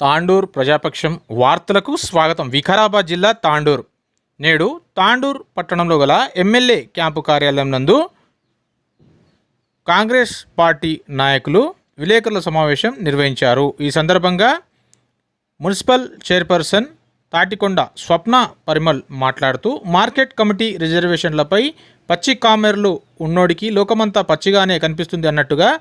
తాండూర్ ప్రజాపక్షం వార్తలకు స్వాగతం. వికారాబాద్ జిల్లా తాండూర్. నేడు తాండూర్ పట్టణంలో గల ఎమ్మెల్యే క్యాంపు కార్యాలయం నందు కాంగ్రెస్ పార్టీ నాయకులు విలేకరుల సమావేశం నిర్వహించారు. ఈ సందర్భంగా మున్సిపల్ చైర్పర్సన్ తాటికొండ స్వప్న పరిమల్ మాట్లాడుతూ మార్కెట్ కమిటీ రిజర్వేషన్లపై పచ్చి కామెర్లు ఉన్నోడికి లోకమంతా పచ్చిగానే కనిపిస్తుంది అన్నట్టుగా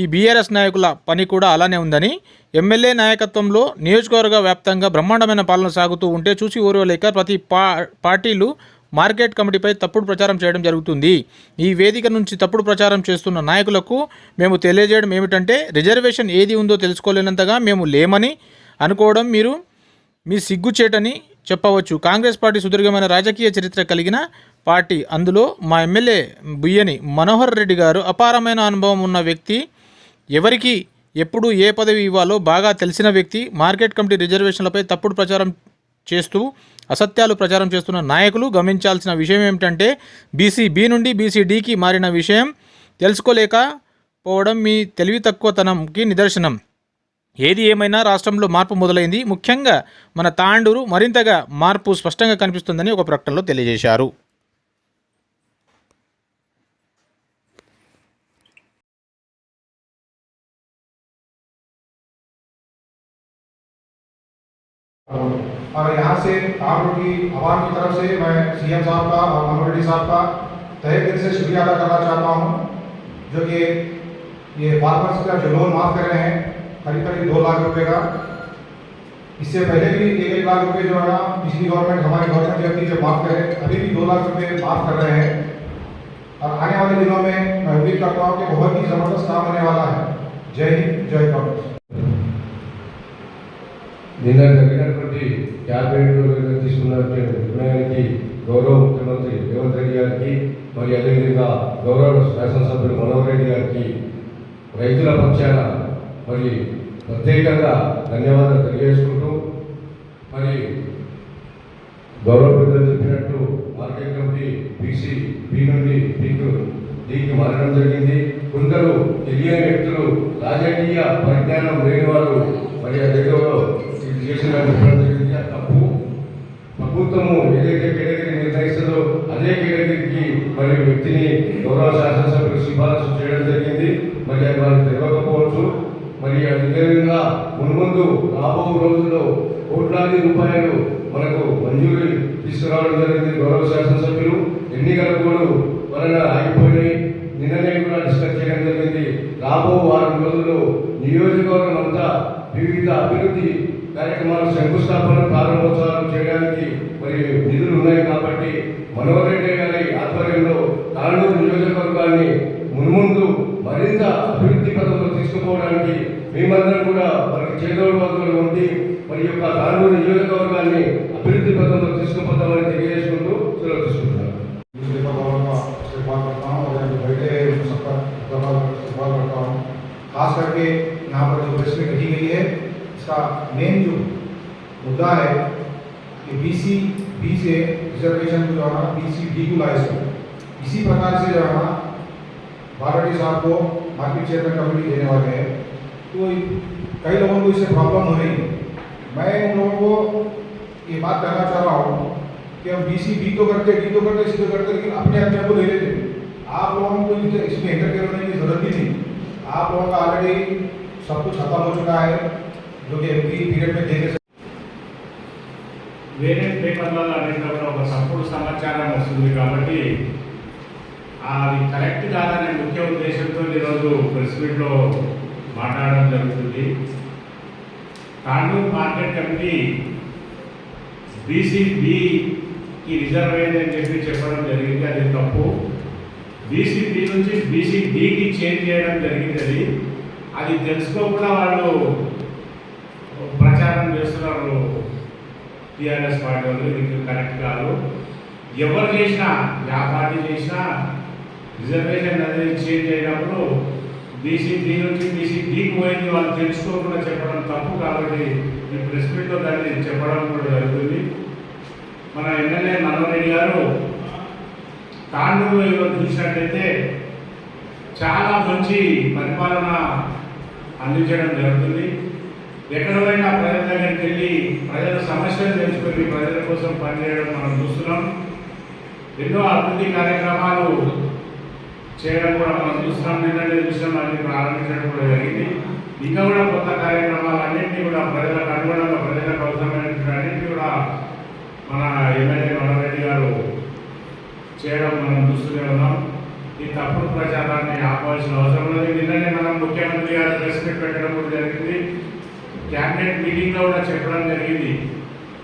ఈ బీఆర్ఎస్ నాయకుల పని కూడా అలానే ఉందని ఎమ్మెల్యే నాయకత్వంలో నియోజకవర్గ వ్యాప్తంగా బ్రహ్మాండమైన పాలన సాగుతూ ఉంటే చూసి ఊరవలేక ప్రతి పా పార్టీలు మార్కెట్ కమిటీపై తప్పుడు ప్రచారం చేయడం జరుగుతుంది. ఈ వేదిక నుంచి తప్పుడు ప్రచారం చేస్తున్న నాయకులకు మేము తెలియజేయడం ఏమిటంటే రిజర్వేషన్ ఏది ఉందో తెలుసుకోలేనంతగా మేము లేమని అనుకోవడం మీరు మీ సిగ్గుచేటని చెప్పవచ్చు. కాంగ్రెస్ పార్టీ సుదీర్ఘమైన రాజకీయ చరిత్ర కలిగిన పార్టీ. అందులో మా ఎమ్మెల్యే బుయ్యని మనోహర్ రెడ్డి గారు అపారమైన అనుభవం ఉన్న వ్యక్తి. ఎవరికి ఎప్పుడు ఏ పదవి ఇవ్వాలో బాగా తెలిసిన వ్యక్తి మార్కెట్ కమిటీ రిజర్వేషన్లపై తప్పుడు ప్రచారం చేస్తూ అసత్యాలు ప్రచారం చేస్తున్న నాయకులు గమనించాల్సిన విషయం ఏమిటంటే బీసీ బి నుండి బీసీ డికి మారిన విషయం తెలుసుకోలేకపోవడం మీ తెలివి తక్కువతనంకి నిదర్శనం. ఏది ఏమైనా రాష్ట్రంలో మార్పు మొదలైంది. ముఖ్యంగా మన తాండూరు మరింతగా మార్పు స్పష్టంగా కనిపిస్తుందని ఒక ప్రకటనలో తెలియజేశారు. और यहाँ से आप लोग की आवाम की तरफ़ से मैं सीएम साहब का और मनोहर रेड्डी साहब का तहे दिल से शुक्रिया अदा करना चाहता हूँ, जो कि ये फार्मर्स का जो लोन माफ़ कर रहे हैं, करीब करीब दो लाख रुपए का। इससे पहले भी एक एक लाख रुपए जो है ना, पिछली गवर्नमेंट हमारी गवर्नमेंट जो थी जो माफ़ करे, अभी भी दो लाख रुपए माफ़ कर रहे हैं। और आने वाले दिनों में मैं उम्मीद करता हूँ कि बहुत ही ज़बरदस्त काम होने वाला है। जय हिंद, जय कांग्रेस నిన్న క్యాబినెట్లో తీసుకున్నటువంటి నిర్ణయానికి గౌరవ ముఖ్యమంత్రి రేవంత్ రెడ్డి గారికి మరి అదేవిధంగా గౌరవ శాసనసభ్యులు మనోహర్ రెడ్డి గారికి రైతుల పక్షాన మరి ప్రత్యేకంగా ధన్యవాదాలు తెలియజేసుకుంటూ మరి గౌరవ పెద్దలు చెప్పినట్టు మార్కెట్ కమిటీ బీసీ బీ నుండి పీకు దీనికి మారడం జరిగింది. కొందరు తెలియని వ్యక్తులు రాజకీయ పరిజ్ఞానం లేని వారు మరి అదేదో ఇది చేసిన ప్రభుత్వము ఏదైతే కేటగిరీ నిర్ణయిస్తుందో అదే కేటగిరీకి మరి వ్యక్తిని గౌరవ శాసనసభ్యులు సిఫారసు చేయడం జరిగింది. మరి అది వాళ్ళకి తెలియకపోవచ్చు మరి అదేవిధంగా మున్ముందు రాబో రోజుల్లో కోట్లాది రూపాయలు మనకు మంజూరు తీసుకురావడం జరిగింది గౌరవ శాసనసభ్యులు. ఎన్నికల కూడా వలన ఆగిపోయినాయి. నిన్ననే కూడా డిస్కస్ చేయడం జరిగింది. రాబో వారం రోజుల్లో నియోజకవర్గం అంతా వివిధ అభివృద్ధి కార్యక్రమాలు శంకుస్థాపన ప్రారంభోత్సవాలు చేయడానికి మరి నిధులు ఉన్నాయి కాబట్టి మనోహర్ రెడ్డి గారి ఆధ్వర్యంలో తాండూరు నియోజకవర్గాన్ని మున్ముందు మరింత అభివృద్ధి పథంలో తీసుకుపోవడానికి మేమందరం కూడా మరి చేదోడు వర్గాలు ఉండి మరి యొక్క తాండూరు నియోజకవర్గాన్ని అభివృద్ధి పథంలో తీసుకుపోతామని తెలియజేసుకుంటూ సెలవు తీసుకుంటున్నాను न्यूज़पेपर वालों का इस्तेमाल करता हूँ और यहाँ जो बैठे हैं उन सबका इस्तेमाल इस्तेमाल करता हूँ खास करके यहाँ पर जो प्रेस में कही गई है इसका मेन जो मुद्दा है कि बी सी बी से रिजर्वेशन को जो है बी सी डी को लाए सो इसी प्रकार से जो है बालाडी साहब को मार्केट चेयरमैन कमेटी देने वाले हैं। तो कई लोगों को इससे प्रॉब्लम हो रही है। मैं उन लोगों को ये बात कहना चाह रहा हूँ कि हम बी सी बी तो करते डी तो करते सी तो करते, लेकिन अपने अपने को ले लेते आप लोगों को इस- इसमें इंटरफेयर होने की ज़रूरत ही नहीं। आप लोगों का ऑलरेडी सब कुछ खत्म हो चुका है। जो कि एमपी पीरियड में देने से వేరే పేపర్లలో అనేటప్పుడు ఒక తప్పుడు సమాచారం వస్తుంది కాబట్టి అది కరెక్ట్ కాదనే ముఖ్య ఉద్దేశంతో ఈరోజు ప్రెస్ మీట్లో మాట్లాడడం జరుగుతుంది తాండూరు మార్కెట్ కమిటీ బీసీబీకి రిజర్వేషన్ అని చెప్పి చెప్పడం జరిగింది అది తప్పు బీసీబీ నుంచి బీసీడీకి చేంజ్ చేయడం జరిగింది అది అది తెలుసుకోకుండా వాళ్ళు ప్రచారం చేస్తున్నారు టీఆర్ఎస్ పార్టీ వాళ్ళు ఇది కరెక్ట్ కాదు. ఎవరు చేసినా యా పార్టీ చేసినా రిజర్వేషన్ అనేది చేంజ్ అయినప్పుడు బీసీ డీ నుంచి బీసీ డీకి పోయింది వాళ్ళు తెలుసుకోకుండా చెప్పడం తప్పు కాబట్టి ఈ ప్రెస్ మీట్లో దాన్ని చెప్పడం కూడా జరుగుతుంది. మన ఎమ్మెల్యే మనోహర్ గారు తాండూరులో ఈరోజు చూసినట్లయితే చాలా మంచి పరిపాలన అందించడం జరుగుతుంది. ఎక్కడైనా ప్రజల దగ్గరికి వెళ్ళి ప్రజల సమస్యలు తెలుసుకొని ప్రజల కోసం పనిచేయడం మనం చూస్తున్నాం. ఎన్నో అభివృద్ధి కార్యక్రమాలు చేయడం కూడా మనం చూస్తున్నాం. నిన్ననే చూసినాం అది ప్రారంభించడం కూడా జరిగింది. ఇంకా కూడా కొత్త కార్యక్రమాలు అన్నింటినీ కూడా ప్రజలకు అనుగుణంగా ప్రజలకు అవసరమైనటువంటి అన్నింటినీ కూడా మన ఎమ్మెల్యే మనరెడ్డి గారు చేయడం మనం చూస్తూనే ఉన్నాం. ఈ తప్పుడు ప్రచారాన్ని ఆపవలసిన అవసరం ఉన్నది. నిన్ననే మనం ముఖ్యమంత్రి గారు ప్రెస్ మీట్ పెట్టడం కూడా జరిగింది. క్యాబినెట్ మీటింగ్లో కూడా చెప్పడం జరిగింది.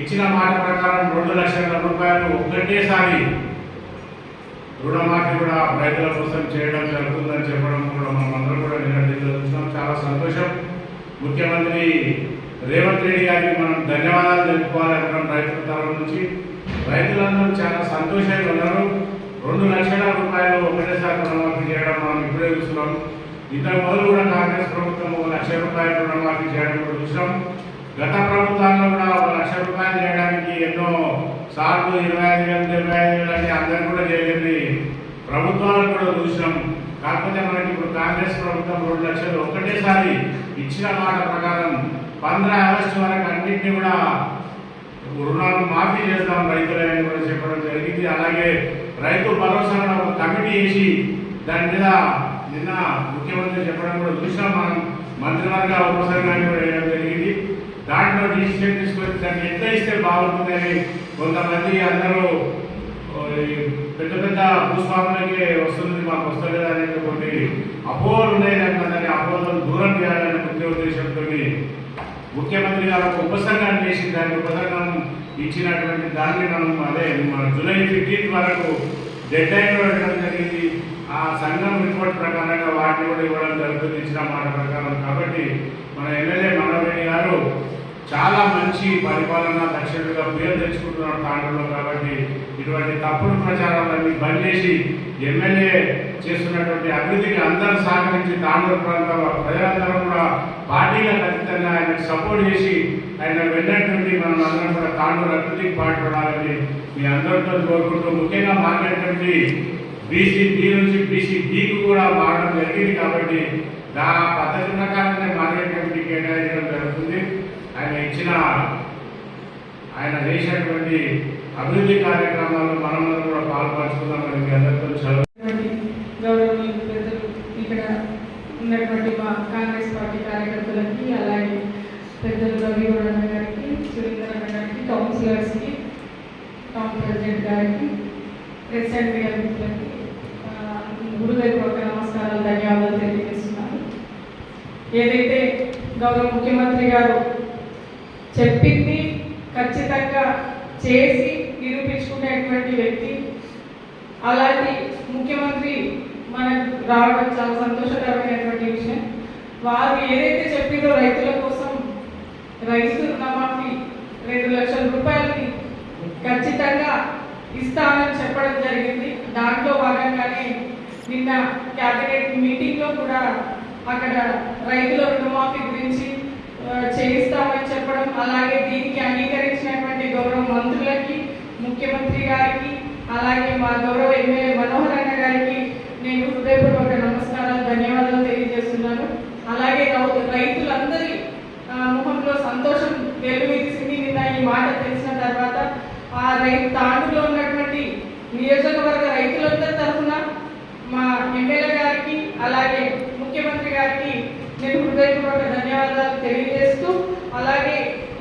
ఇచ్చిన మాట ప్రకారం రెండు లక్షల రూపాయలు ఒకటేసారి రుణమాఫీ కూడా రైతుల కోసం చేయడం జరుగుతుందని చెప్పడం కూడా మనమందరం కూడా నిన్న చూసినాం చాలా సంతోషం. ముఖ్యమంత్రి రేవంత్ రెడ్డి గారికి మనం ధన్యవాదాలు తెలుపుకోవాలనుకున్నాం రైతుల తరఫు నుంచి. రైతులందరూ చాలా సంతోషంగా ఉన్నారు. రెండు లక్షల రూపాయలు ఒకటేసారి రుణమాఫీ చేయడం మనం ఇప్పుడే చూస్తున్నాం. ఇంతకు మొదలు కూడా కాంగ్రెస్ ప్రభుత్వం ఒక లక్ష రూపాయలు రుణమాఫీ చేయడం కూడా చూసాం. గత ప్రభుత్వాల్లో కూడా ఒక లక్ష రూపాయలు చేయడానికి ఎన్నో సార్లు ఇరవై ఐదు వేలు ఇరవై ఐదు వేలు అని అందరూ కూడా చేయలేదు ప్రభుత్వాలను కూడా చూసినాం కాకపోతే మనకి ఇప్పుడు కాంగ్రెస్ ప్రభుత్వం రెండు లక్షలు ఒకటేసారి ఇచ్చిన మాట ప్రకారం పంద్ర ఆగస్టు వరకు అన్నింటినీ కూడా రుణాలు మాఫీ చేస్తాం రైతులని కూడా చెప్పడం జరిగింది. అలాగే రైతు భరోసాను ఒక కమిటీ వేసి దాని మీద నిన్న ముఖ్యమంత్రి చెప్పడం కూడా చూసాం. మనం మంత్రివర్గ ఉపసంఘాన్ని కూడా వేయడం జరిగింది. దాంట్లో డిసిషన్ తీసుకొని దాన్ని ఎంత ఇస్తే బాగుంటుందని కొంతమంది అందరూ పెద్ద పెద్ద భూస్వాములకే వస్తుంది మాకు వస్తలేదు అనేటువంటి అపోహలు ఉన్నాయి. దాన్ని అపోహలను దూరం చేయాలనే ముఖ్య ఉద్దేశంతో ముఖ్యమంత్రి గారు ఒక ఉపసంఘాన్ని చేసి దాని ఉపసంఘం ఇచ్చినటువంటి దాన్ని మనం అదే మన జూలై ఫిఫ్టీన్త్ వరకు డెడ్ లైన్ జరిగింది. ఆ సంఘం రిపోర్ట్ ప్రకారంగా వాటిని కూడా ఇవ్వడం జరుగుతుంది ఇచ్చిన మాట ప్రకారం. కాబట్టి మన ఎమ్మెల్యే మనోవేణి గారు చాలా మంచి పరిపాలన దక్షిణగా పేరు తెచ్చుకుంటున్నారు తాండూరులో కాబట్టి ఇటువంటి తప్పుడు ప్రచారాలన్నీ బంద్ చేసి ఎమ్మెల్యే చేస్తున్నటువంటి అభివృద్ధికి అందరూ సహకరించి తాండూరు ప్రాంతంలో ప్రజలందరూ కూడా పార్టీగా ఖచ్చితంగా ఆయనకు సపోర్ట్ చేసి ఆయన వెళ్ళినటువంటి మనం అందరం కూడా తాండూరు అభివృద్ధికి పాటుపడాలని మీ అందరితో కోరుకుంటూ ముఖ్యంగా మాట్లాడేటువంటి బీసీ బి నుంచి బీసీ డికి కూడా మారడం జరిగింది కాబట్టి నా పద్ధతి ప్రకారంగా మార్కెట్ కమిటీ కేటాయించడం జరుగుతుంది. ఆయన ఇచ్చిన ఆయన చేసినటువంటి అభివృద్ధి కార్యక్రమాల్లో మనం కూడా పాల్పంచుకుందాం మనకి అందరితో చదువు ఉన్నటువంటి గౌరవనీయులు పెద్దలు ఇక్కడ ఉన్నటువంటి మా కాంగ్రెస్ పార్టీ కార్యకర్తలకి అలాగే పెద్దలు రవిగౌడ గారికి సురేందర్ గారికి కౌన్సిలర్స్కి టౌన్ ప్రెసిడెంట్ గారికి ప్రెసిడెంట్ గారికి హృదయపూర్వక నమస్కారాలు ధన్యవాదాలు తెలియజేస్తున్నాను. ఏదైతే గౌరవ ముఖ్యమంత్రి గారు చెప్పింది ఖచ్చితంగా చేసి నిరూపించుకునేటువంటి వ్యక్తి అలాంటి ముఖ్యమంత్రి మనకు రావడం చాలా సంతోషకరమైనటువంటి విషయం. వారు ఏదైతే చెప్పిందో రైతుల కోసం రైతు రుణమాఫీ రెండు లక్షల రూపాయలని ఖచ్చితంగా ఇస్తామని చెప్పడం జరిగింది. దాంట్లో భాగంగానే నిన్న క్యాబినెట్ మీటింగ్లో కూడా అక్కడ రైతుల రుణమాఫీ గురించి చేయిస్తామని చెప్పడం అలాగే దీనికి అంగీకరించినటువంటి గౌరవ మంత్రులకి ముఖ్యమంత్రి గారికి అలాగే మా గౌరవ ఎమ్మెల్యే మనోహర్ అన్న గారికి నేను హృదయపూర్వక నమస్కారాలు ధన్యవాదాలు తెలియజేస్తున్నాను. అలాగే రైతులందరి ముఖంలో సంతోషం వెలువెలిసింది నిన్న ఈ మాట తెలిసిన తర్వాత ఆ రైతు తాండులో ఉన్నటువంటి నియోజకవర్గ రైతులందరి తరఫున ఎమ్మెల్యే గారికి అలాగే ముఖ్యమంత్రి గారికి నేను హృదయపూర్వక ధన్యవాదాలు తెలియజేస్తూ అలాగే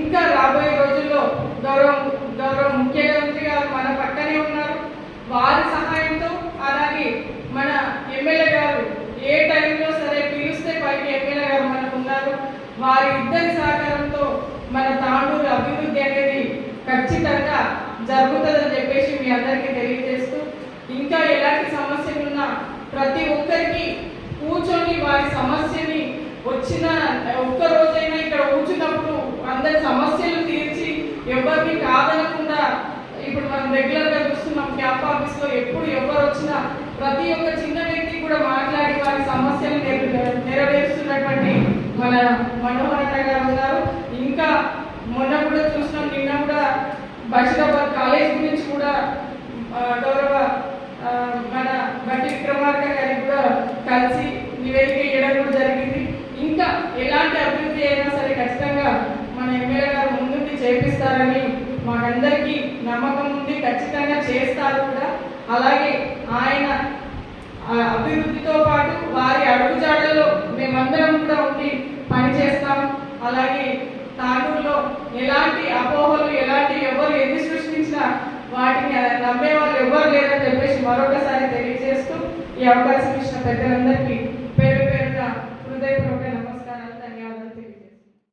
ఇంకా రాబోయే రోజుల్లో గౌరవ గౌరవ ముఖ్యమంత్రి గారు మన పక్కనే ఉన్నారు. వారి సహాయంతో అలాగే మన ఎమ్మెల్యే గారు ఏ టైంలో సరే పిలిస్తే పైకి ఎమ్మెల్యే గారు మనకు ఉన్నారు. వారి ఇద్దరి సహకారంతో మన తాండూరు అభివృద్ధి అనేది ఖచ్చితంగా జరుగుతుందని చెప్పేసి మీ అందరికీ తెలియజేస్తూ ఇంకా ఎలాంటి సమస్యలు ఉన్నా ప్రతి ఒక్కరికి కూర్చొని వారి సమస్యని వచ్చిన ఒక్క రోజైనా ఇక్కడ కూర్చున్నప్పుడు అందరి సమస్యలు తీర్చి ఎవరిని కాదనకుండా ఇప్పుడు మనం రెగ్యులర్గా చూస్తున్నాం క్యాంప్ ఆఫీస్లో ఎప్పుడు ఎవరు వచ్చినా ప్రతి ఒక్క చిన్న వ్యక్తి కూడా మాట్లాడి వారి సమస్యలు నెర- నెరవేరుస్తున్నటువంటి మన మనోహర్ గారు. ఉన్నారు ఇంకా మొన్న కూడా చూసినాం నిన్న కూడా బషీరాబాద్ కాలేజ్ గురించి కూడా గౌరవ మన బట్టి విక్రమార్ కలిసి నివేదిక ఇవ్వడం కూడా జరిగింది. ఇంకా ఎలాంటి అభివృద్ధి అయినా సరే ఖచ్చితంగా చేస్తారని మాకందరికీ నమ్మకం ఉంది. ఖచ్చితంగా చేస్తారు కూడా. అలాగే ఆయన ఆ అభివృద్ధితో పాటు వారి అడుగుజాడల్లో మేమందరం కూడా ఉండి పని చేస్తాం. అలాగే తాగూరులో ఎలాంటి అపోహలు ఎలాంటి ఎవరు ఎన్ని సృష్టించినా వాటిని నమ్మే వాళ్ళు ఎవరు లేరని చెప్పేసి మరొకసారి తెలియజేస్తూ ఈ అవకాశం ఇచ్చిన పెద్దలందరికీ పేరు పేరున హృదయపూర్వక